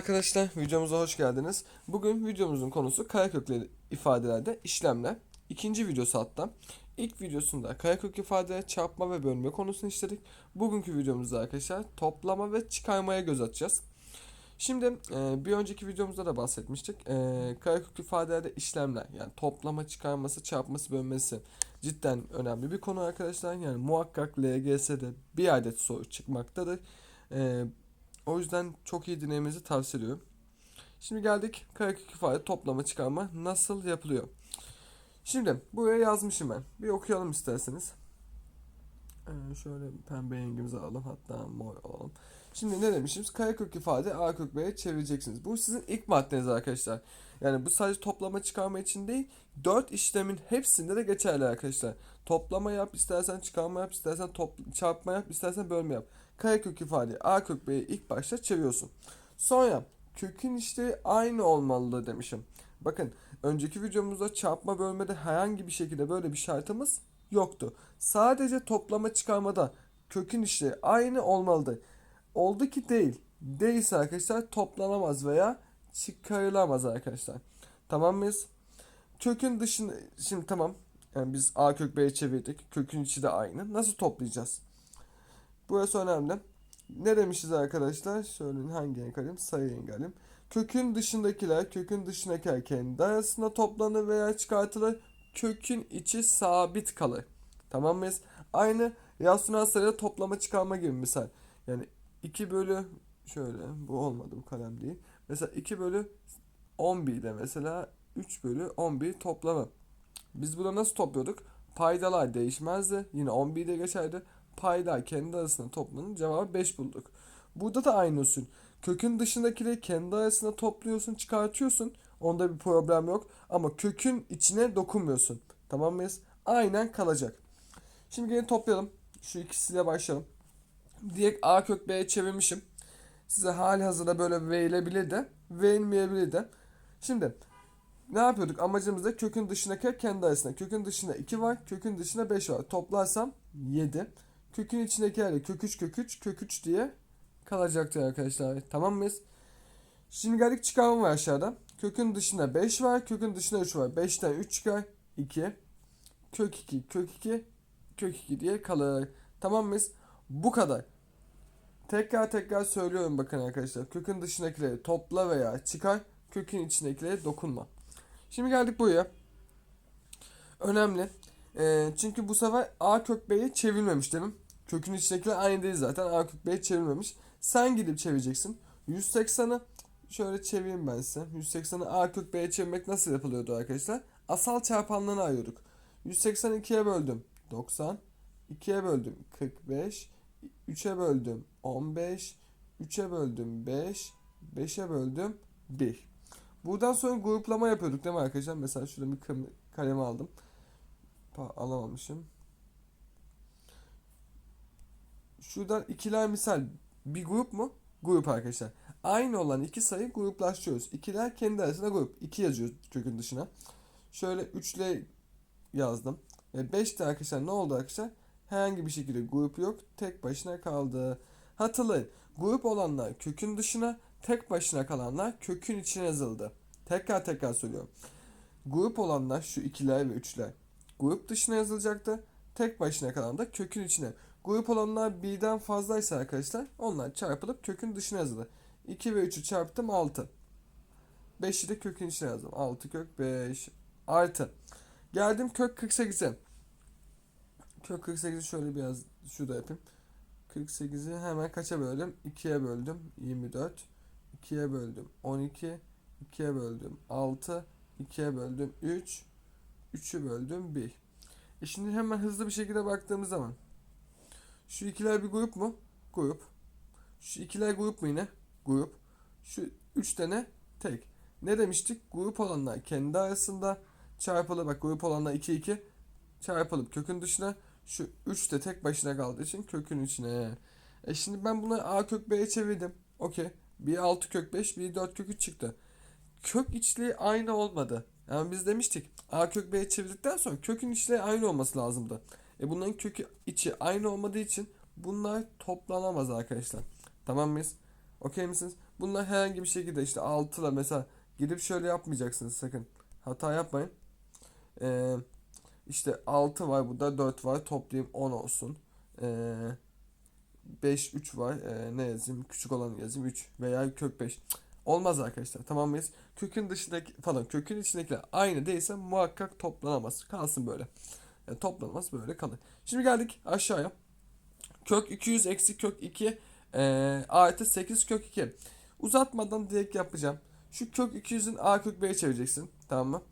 Arkadaşlar videomuza hoş geldiniz. Bugün videomuzun konusu karekökleri ifadelerde işlemler. İkinci videosu hatta. İlk videosunda karekök ifadeler çarpma ve bölme konusunu işledik. Bugünkü videomuzda arkadaşlar toplama ve çıkarmaya göz atacağız. Şimdi e, bir önceki videomuzda da bahsetmiştik. E, karekök ifadelerde işlemler yani toplama, çıkarması, çarpması, bölmesi cidden önemli bir konu arkadaşlar. Yani muhakkak LGS'de bir adet soru çıkmaktadır. E, o yüzden çok iyi dinlemenizi tavsiye ediyorum. Şimdi geldik karekök ifade toplama çıkarma nasıl yapılıyor. Şimdi buraya yazmışım ben. Bir okuyalım isterseniz. Ee, şöyle pembe rengimizi alalım hatta mor alalım. Şimdi ne demişiz? Karekök ifade A kök B'ye çevireceksiniz. Bu sizin ilk maddeniz arkadaşlar. Yani bu sadece toplama çıkarma için değil, 4 işlemin hepsinde de geçerli arkadaşlar. Toplama yap, istersen çıkarma yap, istersen top, çarpma yap, istersen bölme yap. Karekök ifade A kök B'yi ilk başta çeviriyorsun. Sonra kökün işte aynı olmalı demişim. Bakın önceki videomuzda çarpma bölmede herhangi bir şekilde böyle bir şartımız yoktu. Sadece toplama çıkarmada kökün işte aynı olmalıdır. Oldu ki değil. Değilse arkadaşlar toplanamaz veya çıkarılamaz arkadaşlar. Tamam mıyız? Kökün dışında şimdi tamam. Yani biz A kök B'ye çevirdik. Kökün içi de aynı. Nasıl toplayacağız? Burası önemli. Ne demişiz arkadaşlar? Şöyle hangi? Sarı renk alayım. Kökün dışındakiler, kökün dışındakiler kendi arasında toplanır veya çıkartılır. Kökün içi sabit kalır. Tamam mıyız? Aynı rasyonel sayıda toplama çıkarma gibi misal. Yani 2 bölü şöyle bu olmadı bu kalem değil. Mesela 2 bölü 11 ile mesela 3 bölü 11 toplamı. Biz bunu nasıl topluyorduk? Paydalar değişmezdi. Yine 11 de geçerdi. Payda kendi arasında toplanın cevabı 5 bulduk. Burada da aynı usul. Kökün dışındakileri kendi arasında topluyorsun, çıkartıyorsun. Onda bir problem yok. Ama kökün içine dokunmuyorsun. Tamam mıyız? Aynen kalacak. Şimdi gelin toplayalım. Şu ikisiyle başlayalım. Direkt A kök B'ye çevirmişim. Size hali hazırda böyle verilebilir de, verilmeyebilir de. Şimdi ne yapıyorduk? Amacımız da kökün dışındaki kendi arasında. Kökün dışında 2 var, kökün dışında 5 var. Toplarsam 7. Kökün içindekiler de kök 3 kök 3 kök 3 diye kalacaktır arkadaşlar. Tamam mıyız? Şimdi geldik çıkarma var aşağıda. Kökün dışında 5 var, kökün dışında 3 var. 5'ten 3 çıkar 2. Kök 2 kök 2 kök 2 diye kalır. Tamam mıyız? Bu kadar. Tekrar tekrar söylüyorum bakın arkadaşlar. Kökün dışındakileri topla veya çıkar. Kökün içindekileri dokunma. Şimdi geldik buraya. Önemli. Ee, çünkü bu sefer A kök B'ye çevirmemiş dedim. Kökün içindekiler aynı değil zaten. A kök B'ye çevirmemiş. Sen gidip çevireceksin. 180'ı şöyle çevireyim ben size. 180'ı A kök B'ye çevirmek nasıl yapılıyordu arkadaşlar? Asal çarpanlarını ayırıyorduk. 180'i 2'ye böldüm. 90. 2'ye böldüm. 45. 3'e böldüm. 15. 3'e böldüm. 5. 5'e böldüm. 1. Buradan sonra gruplama yapıyorduk değil mi arkadaşlar? Mesela şurada bir kalemi aldım. Pa- alamamışım. Şuradan ikiler misal bir grup mu? Grup arkadaşlar. Aynı olan iki sayı gruplaştırıyoruz. İkiler kendi arasında grup. 2 yazıyoruz kökün dışına. Şöyle 3 ile yazdım. Ve 5 de arkadaşlar ne oldu arkadaşlar? Herhangi bir şekilde grup yok. Tek başına kaldı. Hatırlayın. Grup olanlar kökün dışına, tek başına kalanlar kökün içine yazıldı. Tekrar tekrar söylüyorum. Grup olanlar şu ikiler ve üçler grup dışına yazılacaktı. Tek başına kalan da kökün içine. Grup olanlar birden fazlaysa arkadaşlar onlar çarpılıp kökün dışına yazılır. 2 ve 3'ü çarptım 6. 5'i de kökün içine yazdım. 6 kök 5 artı. Geldim kök 48'e. Kök 48'i şöyle biraz şurada yapayım. 48'i hemen kaça böldüm? 2'ye böldüm. 24. 2'ye böldüm. 12. 2'ye böldüm. 6. 2'ye böldüm. 3. 3'ü böldüm 1. E şimdi hemen hızlı bir şekilde baktığımız zaman. Şu ikiler bir grup mu? Grup. Şu ikiler grup mu yine? Grup. Şu 3 tane tek. Ne demiştik? Grup olanlar kendi arasında çarpılı bak grup olanlar 2 2 çarpılıp kökün dışına şu 3 de tek başına kaldığı için kökün içine. E şimdi ben bunu A kök B'ye çevirdim. Okey. Bir 6 kök 5, bir 4 kök 3 çıktı. Kök içliği aynı olmadı. Yani biz demiştik A kök B'ye çevirdikten sonra kökün içleri aynı olması lazımdı. E bunların kökü içi aynı olmadığı için bunlar toplanamaz arkadaşlar. Tamam mıyız? Okey misiniz? Bunlar herhangi bir şekilde işte 6 ile mesela gidip şöyle yapmayacaksınız sakın. Hata yapmayın. Ee, işte 6 var burada 4 var toplayayım 10 olsun. Ee, 5 3 var. Ee, ne yazayım? Küçük olanı yazayım 3 veya kök 5. Olmaz arkadaşlar. Tamam mıyız? Kökün dışındaki falan kökün içindekiler aynı değilse muhakkak toplanamaz. Kalsın böyle. Yani toplanmaz böyle kalır. Şimdi geldik aşağıya. Kök 200 eksi kök 2 e, artı 8 kök 2. Uzatmadan direkt yapacağım. Şu kök 200'ün a kök b'ye çevireceksin. Tamam mı?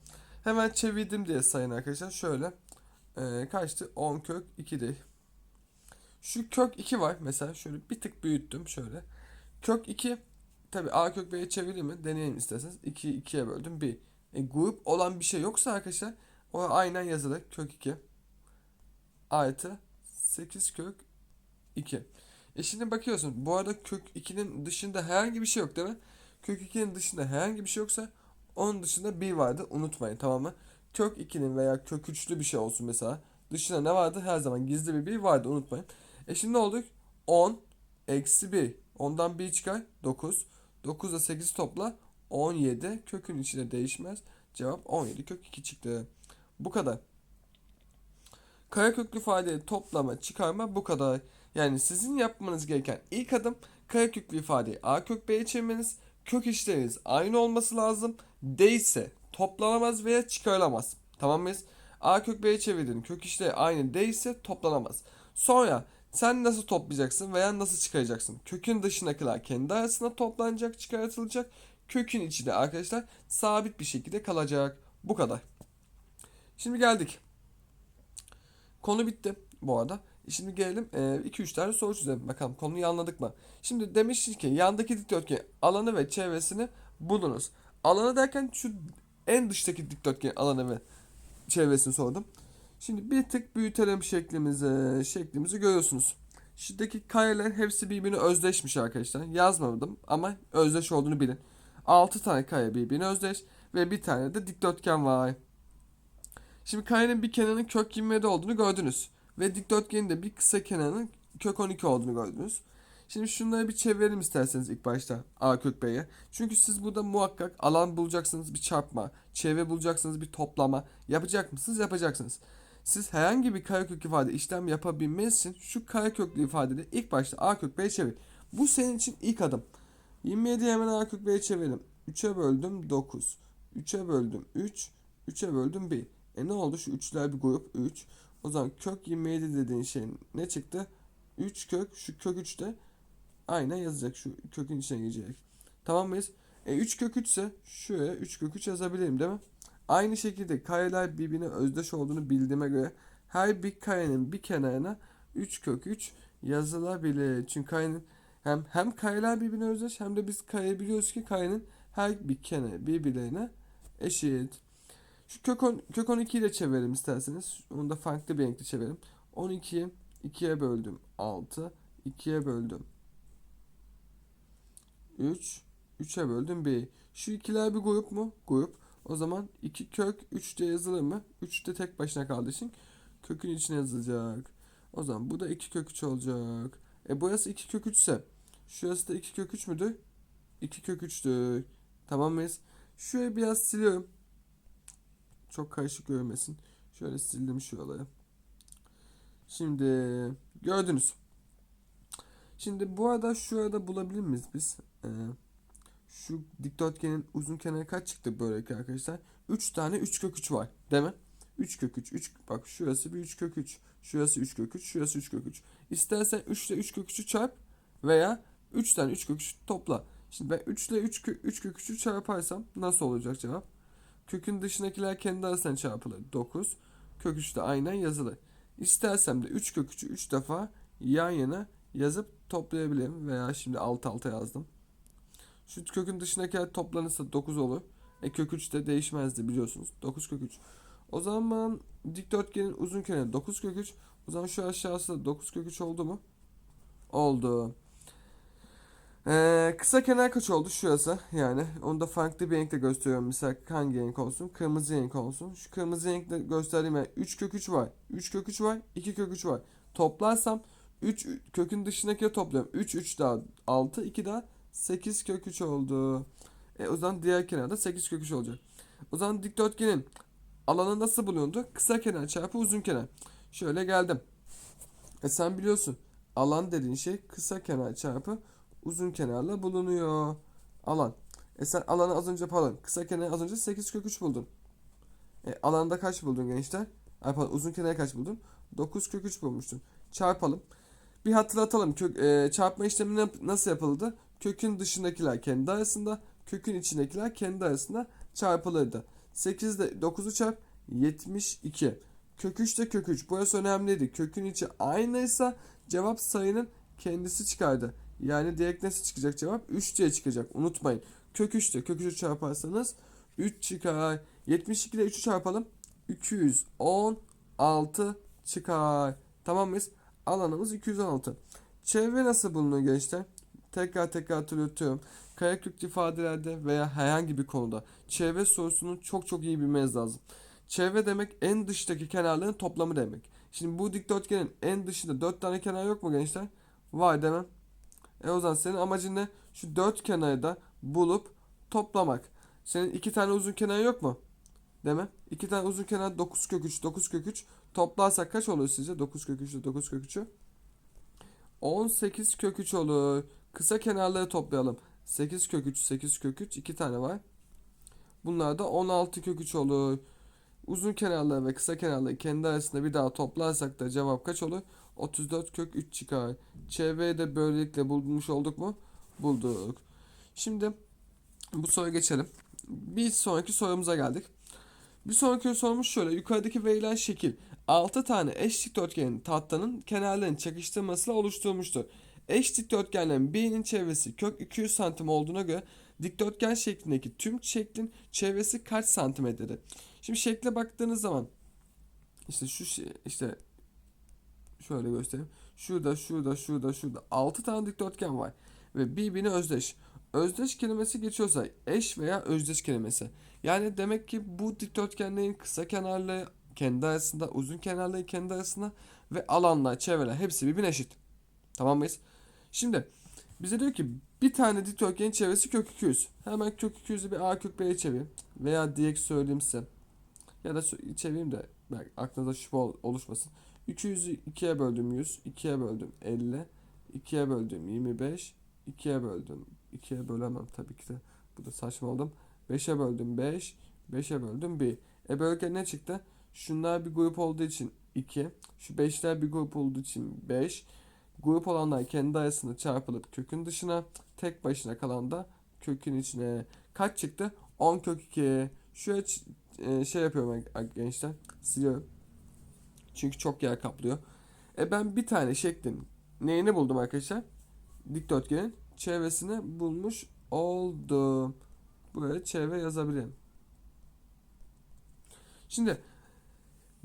Hemen çevirdim diye sayın arkadaşlar. Şöyle. E, kaçtı? 10 kök 2 değil. Şu kök 2 var. Mesela şöyle bir tık büyüttüm. Şöyle. Kök 2 tabi a kök b'ye çevireyim mi? Deneyelim isterseniz. 2'yi 2'ye böldüm. 1. E, grup olan bir şey yoksa arkadaşlar o aynen yazılır. Kök 2 artı 8 kök 2. E şimdi bakıyorsun. Bu arada kök 2'nin dışında herhangi bir şey yok değil mi? Kök 2'nin dışında herhangi bir şey yoksa onun dışında 1 vardı. Unutmayın tamam mı? Kök 2'nin veya kök 3'lü bir şey olsun mesela. Dışında ne vardı? Her zaman gizli bir 1 vardı. Unutmayın. E şimdi ne oldu? 10 eksi 1. Ondan 1 çıkar. 9. 9 ile 8 topla. 17. Kökün içine değişmez. Cevap 17 kök 2 çıktı. Bu kadar. Kareköklü ifadeyi toplama, çıkarma bu kadar. Yani sizin yapmanız gereken ilk adım kareköklü ifadeyi a kök b'ye çevirmeniz. Kök işleriniz aynı olması lazım. Değilse toplanamaz veya çıkarılamaz. Tamam mıyız? A kök b'ye çevirdin. Kök işleri aynı değilse toplanamaz. Sonra sen nasıl toplayacaksın veya nasıl çıkaracaksın? Kökün dışındakiler kendi arasında toplanacak, çıkartılacak. Kökün içi de arkadaşlar sabit bir şekilde kalacak. Bu kadar. Şimdi geldik. Konu bitti bu arada. Şimdi gelelim 2-3 tane soru çözelim. Bakalım konuyu anladık mı? Şimdi demiş ki yandaki dikdörtgen alanı ve çevresini bulunuz. Alanı derken şu en dıştaki dikdörtgen alanı ve çevresini sordum. Şimdi bir tık büyütelim şeklimizi. Şeklimizi görüyorsunuz. Şuradaki kareler hepsi birbirine özdeşmiş arkadaşlar. Yazmadım ama özdeş olduğunu bilin. 6 tane kare birbirine özdeş ve bir tane de dikdörtgen var. Şimdi karenin bir kenarının kök 27 olduğunu gördünüz. Ve dikdörtgenin de bir kısa kenarının kök 12 olduğunu gördünüz. Şimdi şunları bir çevirelim isterseniz ilk başta a kök b'ye. Çünkü siz burada muhakkak alan bulacaksınız bir çarpma, çevre bulacaksınız bir toplama. Yapacak mısınız? Yapacaksınız. Siz herhangi bir karekök ifade işlem yapabilmeniz için şu kareköklü ifadeyi ilk başta a kök b'ye çevir. Bu senin için ilk adım. 27'yi hemen a kök b'ye çevirelim. 3'e böldüm 9. 3'e böldüm 3. 3'e böldüm 1. E ne oldu? Şu üçler bir grup 3. O zaman kök 27 dediğin şey ne çıktı? 3 kök. Şu kök 3 de aynen yazacak. Şu kökün içine girecek. Tamam mıyız? E 3 kök 3 ise şuraya 3 kök 3 yazabilirim değil mi? Aynı şekilde kareler birbirine özdeş olduğunu bildiğime göre her bir karenin bir kenarına 3 kök 3 yazılabilir. Çünkü karenin hem hem kareler birbirine özdeş hem de biz kare biliyoruz ki karenin her bir kenarı birbirlerine eşit. Şu kök, on, kök 12'yi de çevirelim isterseniz. Onu da farklı bir renkte çevirelim. 12'yi 2'ye böldüm 6. 2'ye böldüm 3. 3'e böldüm 1. Şu ikiler bir grup mu? Grup. O zaman 2 kök 3 de yazılır mı? 3 de tek başına kaldığı için kökün içine yazılacak. O zaman bu da 2 kök 3 olacak. E burası 2 kök 3 ise şurası da 2 kök 3 müdür? 2 kök 3'tür. Tamam mıyız? Şurayı biraz siliyorum. Çok karışık görmesin. Şöyle sildim şuraları. Şimdi gördünüz. Şimdi bu arada şurada bulabilir miyiz biz? Ee, şu dikdörtgenin uzun kenarı kaç çıktı böyleki arkadaşlar? 3 tane 3 kök 3 var. Değil mi? 3 kök 3. 3 bak şurası bir 3 kök 3. Şurası 3 kök 3. Şurası 3 kök 3. İstersen 3 ile 3 kök 3'ü çarp veya 3 tane 3 kök 3 topla. Şimdi ben 3 ile 3 kök 3 kök 3'ü çarparsam nasıl olacak cevap? Kökün dışındakiler kendi arasından çarpılır. 9. Kök 3 de aynen yazılır. İstersem de 3 kök 3'ü 3 defa yan yana yazıp toplayabilirim. Veya şimdi alt alta yazdım. Şu kökün dışındakiler toplanırsa 9 olur. E kök 3 de değişmezdi biliyorsunuz. 9 kök 3. O zaman dikdörtgenin uzun kenarı 9 kök 3. O zaman şu aşağısı da 9 kök 3 oldu mu? Oldu. Ee, kısa kenar kaç oldu? Şurası yani. Onu da farklı bir renkle gösteriyorum. Mesela hangi renk olsun? Kırmızı renk olsun. Şu kırmızı renkle gösterdiğim yer 3 kök 3 var. 3 kök 3 var. 2 kök 3 var. Toplarsam 3 kökün dışındaki topluyorum. 3 3 daha 6 2 daha 8 kök 3 oldu. E o zaman diğer kenarda 8 kök 3 olacak. O zaman dikdörtgenin alanı nasıl bulunuyordu? Kısa kenar çarpı uzun kenar. Şöyle geldim. E sen biliyorsun. Alan dediğin şey kısa kenar çarpı uzun kenarla bulunuyor. Alan. E sen alanı az önce pardon kısa kenarı az önce 8 kök 3 buldun. E alanda kaç buldun gençler? Ay pardon uzun kenarı kaç buldun? 9 kök 3 bulmuştun. Çarpalım. Bir hatırlatalım. Kök, e, çarpma işlemi nasıl yapıldı? Kökün dışındakiler kendi arasında, kökün içindekiler kendi arasında çarpılırdı. 8 ile 9'u çarp 72. Kök 3 de kök 3. Burası önemliydi. Kökün içi aynıysa cevap sayının kendisi çıkardı. Yani direkt nasıl çıkacak cevap? 3 diye çıkacak. Unutmayın. Kök 3 de kök 3'ü çarparsanız 3 çıkar. 72 ile 3'ü çarpalım. 216 çıkar. Tamam mıyız? Alanımız 216. Çevre nasıl bulunur gençler? Tekrar tekrar hatırlatıyorum. Kareköklü ifadelerde veya herhangi bir konuda çevre sorusunu çok çok iyi bilmeniz lazım. Çevre demek en dıştaki kenarların toplamı demek. Şimdi bu dikdörtgenin en dışında 4 tane kenar yok mu gençler? Var demem. E o zaman senin amacın ne? Şu 4 kenarı da bulup toplamak. Senin 2 tane uzun kenar yok mu? Mi? 2 tane uzun kenar 9 kök 3, 9 kök 3. Toplarsak kaç olur sizce? 9 kök 3 ile 9 kök 3'ü. 18 kök 3 olur. Kısa kenarları toplayalım. 8 kök 3, 8 kök 3. 2 tane var. Bunlar da 16 kök 3 olur. Uzun kenarları ve kısa kenarları kendi arasında bir daha toplarsak da cevap kaç olur? 34 kök 3 çıkar. Çevreyi de böylelikle bulmuş olduk mu? Bulduk. Şimdi bu soruya geçelim. Bir sonraki sorumuza geldik. Bir sonraki sorumuz şöyle. Yukarıdaki verilen şekil 6 tane eş dikdörtgenin tahtanın kenarlarını çakıştırmasıyla oluşturulmuştur. Eş dikdörtgenlerin birinin çevresi kök 200 santim olduğuna göre dikdörtgen şeklindeki tüm şeklin çevresi kaç santimetredir? Şimdi şekle baktığınız zaman işte şu şey, işte şöyle göstereyim. Şurada, şurada, şurada, şurada 6 tane dikdörtgen var ve birbirine özdeş. Özdeş kelimesi geçiyorsa eş veya özdeş kelimesi. Yani demek ki bu dikdörtgenlerin kısa kenarları kendi arasında, uzun kenarları kendi arasında ve alanlar, çevreler hepsi birbirine eşit. Tamam mıyız? Şimdi bize diyor ki bir tane dikdörtgenin çevresi kök 200. Hemen kök 200'ü bir a kök b'ye çevireyim. Veya direkt söyleyeyim size. Ya da çevireyim de belki aklınıza şüphe ol- oluşmasın. 200'ü 2'ye böldüm 100, 2'ye böldüm 50, 2'ye böldüm 25, 2'ye böldüm 2'ye bölemem tabii ki de. Bu da saçma oldum. 5'e böldüm 5, 5'e böldüm 1. E böylece ne çıktı? Şunlar bir grup olduğu için 2, şu 5'ler bir grup olduğu için 5. Grup olanlar kendi arasında çarpılıp kökün dışına, tek başına kalan da kökün içine. Kaç çıktı? 10 kök 2. Şuraya e, şey yapıyorum gençler. Siliyorum. Çünkü çok yer kaplıyor. E ben bir tane şeklin neyini buldum arkadaşlar? Dikdörtgenin çevresini bulmuş oldum. Buraya çevre yazabilirim. Şimdi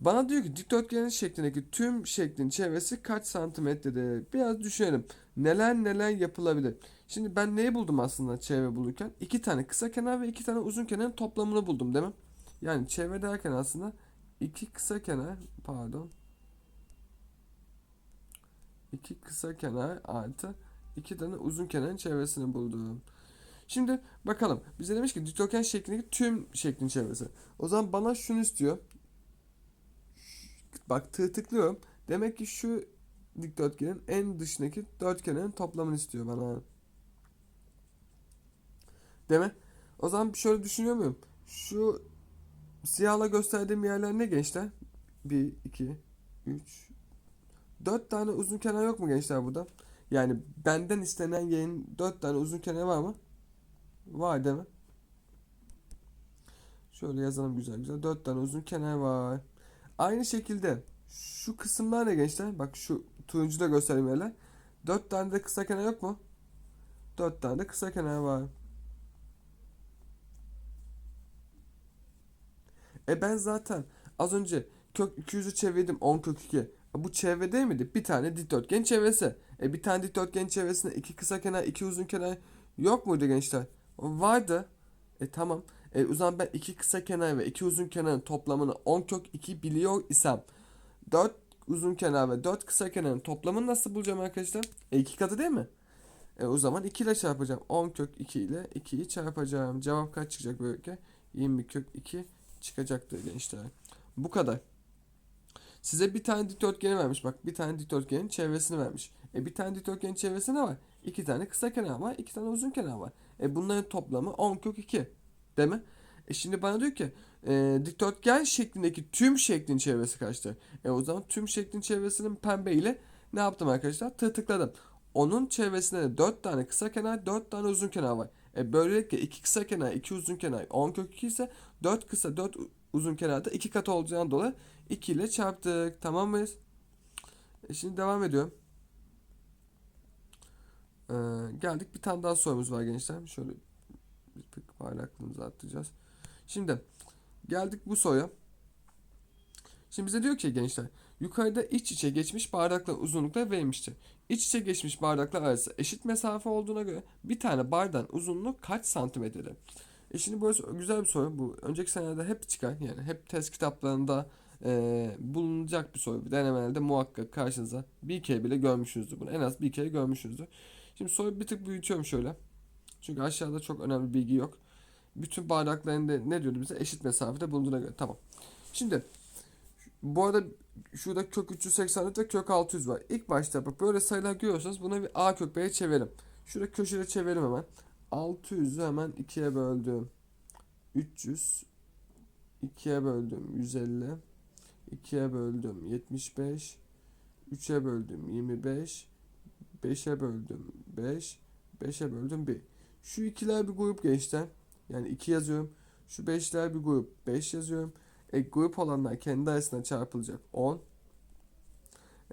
bana diyor ki dikdörtgenin şeklindeki tüm şeklin çevresi kaç santimetredir? Biraz düşünelim. Neler neler yapılabilir? Şimdi ben neyi buldum aslında çevre bulurken? İki tane kısa kenar ve iki tane uzun kenarın toplamını buldum değil mi? Yani çevre derken aslında iki kısa kenar pardon iki kısa kenar artı iki tane uzun kenarın çevresini buldum. Şimdi bakalım. Bize demiş ki dikdörtgen şeklindeki tüm şeklin çevresi. O zaman bana şunu istiyor. Bak tıklıyorum. Demek ki şu dikdörtgenin en dışındaki dört kenarın toplamını istiyor bana. Değil mi? O zaman şöyle düşünüyor muyum? Şu siyahla gösterdiğim yerler ne gençler? 1, 2, 3, 4 tane uzun kenar yok mu gençler burada? Yani benden istenen yerin 4 tane uzun kenarı var mı? Var değil mi? Şöyle yazalım güzel güzel. 4 tane uzun kenar var. Aynı şekilde şu kısımlar ne gençler? Bak şu turuncu da göstereyim yerler. 4 tane de kısa kenar yok mu? 4 tane de kısa kenar var. E ben zaten az önce kök 200'ü çevirdim 10 kök 2. E Bu çevre değil miydi? Bir tane dikdörtgen çevresi. E bir tane dikdörtgen çevresinde iki kısa kenar, iki uzun kenar yok muydu gençler? Vardı. E tamam. E o zaman ben iki kısa kenar ve iki uzun kenarın toplamını 10 kök 2 biliyor isem 4 uzun kenar ve 4 kısa kenarın toplamını nasıl bulacağım arkadaşlar? E iki katı değil mi? E o zaman 2 ile çarpacağım. 10 kök 2 ile 2'yi çarpacağım. Cevap kaç çıkacak böylelikle? 20 kök 2 çıkacaktır gençler. Bu kadar. Size bir tane dikdörtgeni vermiş. Bak bir tane dikdörtgenin çevresini vermiş. E bir tane dikdörtgenin çevresi ne var? İki tane kısa kenar var. iki tane uzun kenar var. E bunların toplamı 10 kök 2. Değil mi? E şimdi bana diyor ki e, dikdörtgen şeklindeki tüm şeklin çevresi kaçtır? E o zaman tüm şeklin çevresinin pembe ile ne yaptım arkadaşlar? Tırtıkladım. Onun çevresinde de 4 tane kısa kenar, 4 tane uzun kenar var. E böylelikle 2 kısa kenar, 2 uzun kenar 10 kök 2 ise 4 kısa, 4 uzun kenarda 2 kat olacağından dolayı 2 ile çarptık. Tamam mıyız? E şimdi devam ediyorum. Ee, geldik bir tane daha sorumuz var gençler. Şöyle bir tık parlaklığımızı arttıracağız. Şimdi geldik bu soruya. Şimdi bize diyor ki gençler yukarıda iç içe geçmiş bardaklar uzunlukları verilmiştir. İç içe geçmiş bardaklar arası eşit mesafe olduğuna göre bir tane bardağın uzunluğu kaç santimetredir? E şimdi burası güzel bir soru. Bu önceki senelerde hep çıkan yani hep test kitaplarında e, bulunacak bir soru. Denemelerde muhakkak karşınıza bir kere bile görmüşsünüzdür bunu. En az bir kere görmüşsünüzdür. Şimdi soruyu bir tık büyütüyorum şöyle. Çünkü aşağıda çok önemli bilgi yok. Bütün bardakların da ne diyordu bize? Eşit mesafede bulunduğuna göre. Tamam. Şimdi bu arada şurada kök 384 ve kök 600 var. İlk başta bak böyle sayılar görüyorsanız buna bir a kök b'ye çevirelim. Şurada köşede çevirelim hemen. 600'ü hemen 2'ye böldüm. 300 2'ye böldüm 150 2'ye böldüm 75 3'e böldüm 25 5'e böldüm 5 5'e böldüm 1 şu ikiler bir grup gençler yani 2 yazıyorum şu 5'ler bir grup 5 yazıyorum e, grup olanlar kendi arasında çarpılacak 10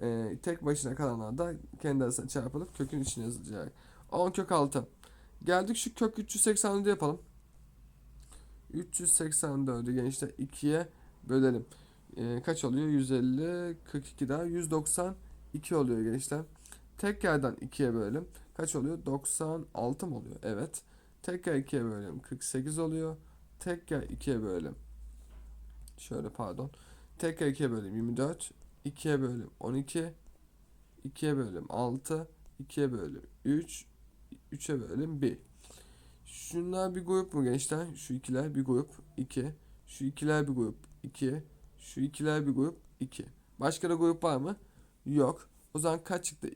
e, tek başına kalanlar da kendi arasında çarpılıp kökün içine yazılacak 10 kök 6 geldik şu kök 384'ü yapalım 384'ü gençler 2'ye bölelim. Ee, kaç oluyor? 150, 42 daha 192 oluyor gençler. Tek yerden 2'ye bölelim. Kaç oluyor? 96 mı oluyor? Evet. Tekrar 2'ye bölelim. 48 oluyor. Tekrar 2'ye bölelim. Şöyle pardon. Tekrar 2'ye bölelim. 24. 2'ye bölelim. 12. 2'ye bölelim. 6. 2'ye bölelim. 3. 3'e bölelim. 1. Şunlar bir grup mu gençler? Şu ikiler bir grup 2. Şu ikiler bir grup 2. Şu ikiler bir grup 2. Başka da grup var mı? Yok. O zaman kaç çıktı?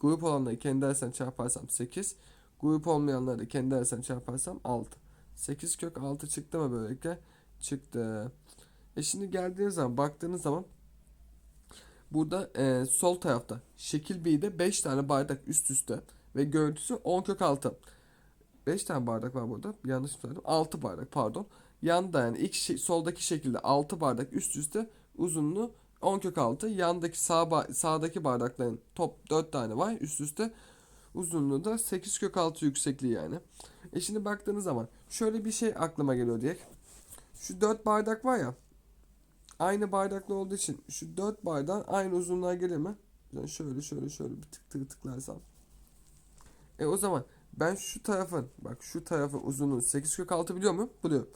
Grup olanları kendi arasından çarparsam 8. Grup olmayanları da kendi arasından çarparsam 6. 8 kök 6 çıktı mı böylelikle? Çıktı. E şimdi geldiğiniz zaman baktığınız zaman burada e, sol tarafta şekil B'de 5 tane bardak üst üste ve görüntüsü 10 kök 6. 5 tane bardak var burada. Yanlış söyledim? 6 bardak pardon. Yanda yani ilk şey, soldaki şekilde 6 bardak üst üste uzunluğu 10 kök 6. Yandaki sağ ba- sağdaki bardakların top 4 tane var üst üste. Uzunluğu da 8 kök 6 yüksekliği yani. E şimdi baktığınız zaman şöyle bir şey aklıma geliyor diye. Şu 4 bardak var ya. Aynı bardaklı olduğu için şu 4 bardağın aynı uzunluğa gelir mi? Yani şöyle şöyle şöyle bir tık tık tıklarsam. E o zaman ben şu tarafın bak şu tarafın uzunluğu 8 kök 6 biliyor muyum? Biliyorum.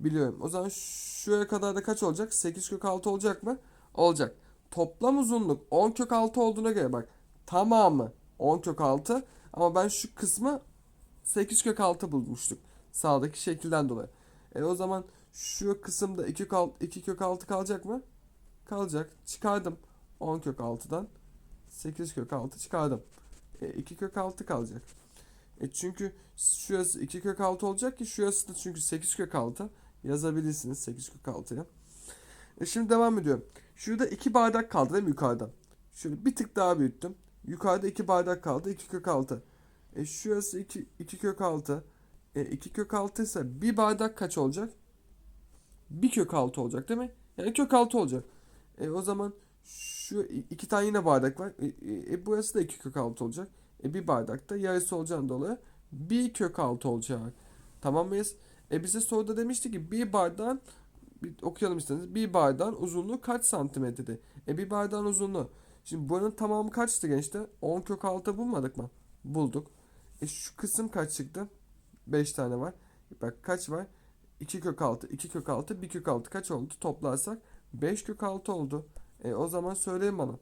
Biliyorum. O zaman şuraya kadar da kaç olacak? 8 kök 6 olacak mı? Olacak. Toplam uzunluk 10 kök 6 olduğuna göre bak tamamı 10 kök 6 ama ben şu kısmı 8 kök 6 bulmuştuk. Sağdaki şekilden dolayı. E o zaman şu kısımda 2 kök 6, 2 kök 6 kalacak mı? Kalacak. Çıkardım 10 kök 6'dan 8 kök 6 çıkardım. E 2 kök 6 kalacak. E çünkü şurası 2 kök 6 olacak ki şurası da çünkü 8 kök 6 yazabilirsiniz 8 kök 6'ya. E şimdi devam ediyorum. Şurada 2 bardak kaldı değil mi yukarıdan? Şöyle bir tık daha büyüttüm. Yukarıda 2 bardak kaldı 2 kök 6. E şurası 2, 2 kök 6. E 2 kök 6 ise bir bardak kaç olacak? 1 kök 6 olacak değil mi? Yani kök 6 olacak. E o zaman şu iki tane yine bardak var. E, e, e burası da 2 kök 6 olacak. E bir bardakta yarısı olacağından dolayı bir kök altı olacak. Tamam mıyız? E bize soruda demişti ki bir bardağın bir okuyalım isterseniz. Bir bardağın uzunluğu kaç santimetrede? E bir bardağın uzunluğu. Şimdi buranın tamamı kaçtı gençler? 10 kök 6 bulmadık mı? Bulduk. E şu kısım kaç çıktı? 5 tane var. Bak kaç var? 2 kök 6, 2 kök 6, 1 kök 6 kaç oldu? Toplarsak 5 kök 6 oldu. E o zaman söyleyin bana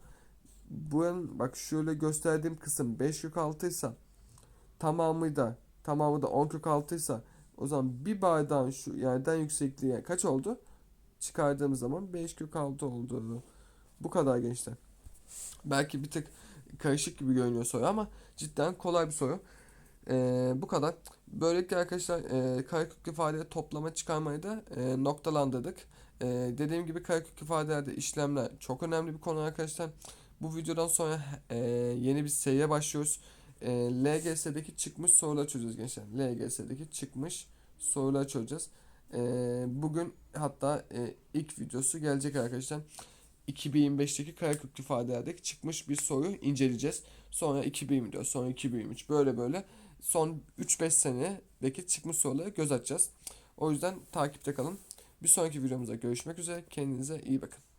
buranın bak şöyle gösterdiğim kısım 5 kök 6 ise tamamı da tamamı da 10 kök 6 ise o zaman bir bardağın şu yerden yüksekliği kaç oldu? Çıkardığımız zaman 5 kök 6 oldu. Bu kadar gençler. Belki bir tık karışık gibi görünüyor soru ama cidden kolay bir soru. Ee, bu kadar. Böylelikle arkadaşlar e, karekök ifadeleri toplama çıkarmayı da e, noktalandırdık. E, dediğim gibi karekök ifadelerde işlemler çok önemli bir konu arkadaşlar. Bu videodan sonra e, yeni bir seriye başlıyoruz. E, LGS'deki çıkmış sorular çözeceğiz gençler. LGS'deki çıkmış sorular çözeceğiz. E, bugün hatta e, ilk videosu gelecek arkadaşlar. 2025'teki karekök ifadelerdeki çıkmış bir soruyu inceleyeceğiz. Sonra 2024, sonra 2023 böyle böyle son 3-5 senedeki çıkmış sorulara göz atacağız. O yüzden takipte kalın. Bir sonraki videomuzda görüşmek üzere. Kendinize iyi bakın.